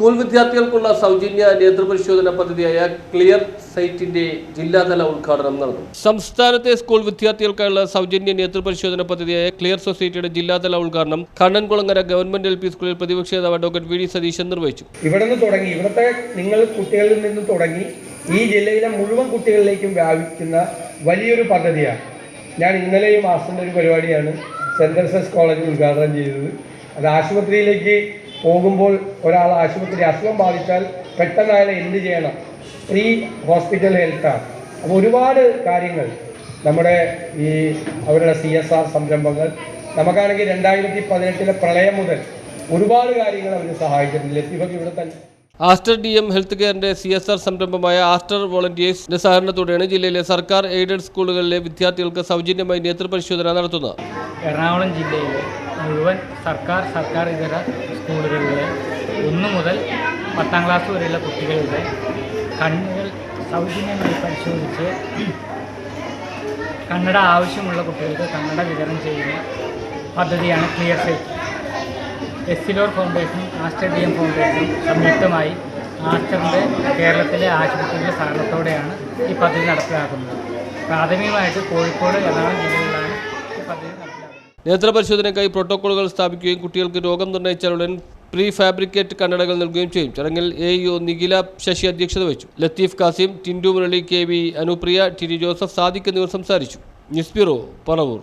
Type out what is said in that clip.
school വിദ്യാർത്ഥികൾക്കുള്ള സൗജന്യ നേതൃപരിശോധന പദ്ധതിയായ ക്ലിയർ സൈറ്റിന്റെ ജില്ലാതല ഉദ്ഘാടനം നടന്നു. സംസ്ഥാനത്തെ സ്കൂൾ വിദ്യാർത്ഥികൾക്കുള്ള സൗജന്യ നേതൃപരിശോധന പദ്ധതിയായ ക്ലിയർ സൊസൈറ്റിയുടെ ജില്ലാതല ഉദ്ഘാടനം കണ്ണൻകുളങ്ങര ഗവൺമെന്റ് എൽ പി സ്കൂളിൽ പ്രതിപക്ഷ നേതാവ് അഡ്വക്കേറ്റ് വി ഡി സതീശൻ നിർവഹിച്ചു. ഇവിടെ നിന്ന് തുടങ്ങി ഇവിടുത്തെ നിങ്ങൾ കുട്ടികളിൽ നിന്ന് തുടങ്ങി ഈ ജില്ലയിലെ മുഴുവൻ കുട്ടികളിലേക്കും വ്യാപിക്കുന്ന വലിയൊരു പദ്ധതിയാണ്. ഞാൻ ഇന്നലെയും മാസത്തിന്റെ ഒരു പരിപാടിയാണ് സെന്റ് കോളേജ് കോളേജിൽ ഉദ്ഘാടനം ചെയ്തത്. അത് ആശുപത്രിയിലേക്ക് പോകുമ്പോൾ ഒരാൾ ആശുപത്രി അസുഖം ബാധിച്ചാൽ പെട്ടെന്ന് അയാൾ എന്ത് ചെയ്യണം? ഫ്രീ ഹോസ്പിറ്റൽ ഹെൽത്താണ് അപ്പോൾ ഒരുപാട് കാര്യങ്ങൾ. നമ്മുടെ ഈ അവരുടെ സി എസ് ആർ സംരംഭങ്ങൾ. നമുക്കാണെങ്കിൽ രണ്ടായിരത്തി പതിനെട്ടിലെ പ്രളയം മുതൽ ഒരുപാട് കാര്യങ്ങൾ അവർ സഹായിച്ചിട്ടുണ്ട്. ലത്തീഫൊക്കെ ഇവിടെ തന്നെ. ആസ്റ്റർ ഡി എം ഹെൽത്ത് കെയറിന്റെ സി എസ് ആർ സംരംഭമായ ആസ്റ്റർ വോളണ്ടിയേഴ്സിന്റെ സഹകരണത്തോടെയാണ് ജില്ലയിലെ സർക്കാർ എയ്ഡഡ് സ്കൂളുകളിലെ വിദ്യാർത്ഥികൾക്ക് സൗജന്യമായി നേതൃപരിശോധന നടത്തുന്നത്. എറണാകുളം ജില്ലയിലെ മുഴുവൻ സർക്കാർ സർക്കാർ ഇതര സ്കൂളുകളിലെ ഒന്ന് മുതൽ പത്താം ക്ലാസ് വരെയുള്ള കുട്ടികളുടെ കണ്ണുകൾ സൗജന്യമായി പരിശോധിച്ച് കന്നഡ ആവശ്യമുള്ള കുട്ടികൾക്ക് കന്നഡ വിതരണം ചെയ്യുന്ന പദ്ധതിയാണ് ക്ലിയർ സൈറ്റ് എസ്സിലോർ ഫൗണ്ടേഷനും ആസ്റ്റർ ഡി എം ഫൗണ്ടേഷനും സംയുക്തമായി ആസ്റ്ററിന്റെ കേരളത്തിലെ ആശുപത്രികളുടെ സഹകരണത്തോടെയാണ് ഈ പദ്ധതി നടപ്പിലാക്കുന്നത്. പ്രാഥമികമായിട്ട് കോഴിക്കോട് എറണാകുളം ജില്ലകളിലാണ് ഈ പദ്ധതി നേത്രപരിശോധനയ്ക്കായി പ്രോട്ടോക്കോളുകൾ സ്ഥാപിക്കുകയും കുട്ടികൾക്ക് രോഗം നിർണയിച്ചാൽ ഉടൻ പ്രീ ഫാബ്രിക്കേറ്റ് കണ്ണടകൾ നൽകുകയും ചെയ്യും. ചടങ്ങിൽ എ യു നിഖില ശശി അധ്യക്ഷത വഹിച്ചു. Latheef Kasim Tindu Murali K V Anupriya T Joseph Sadiq എന്നിവർ സംസാരിച്ചു. News bureau Paravur.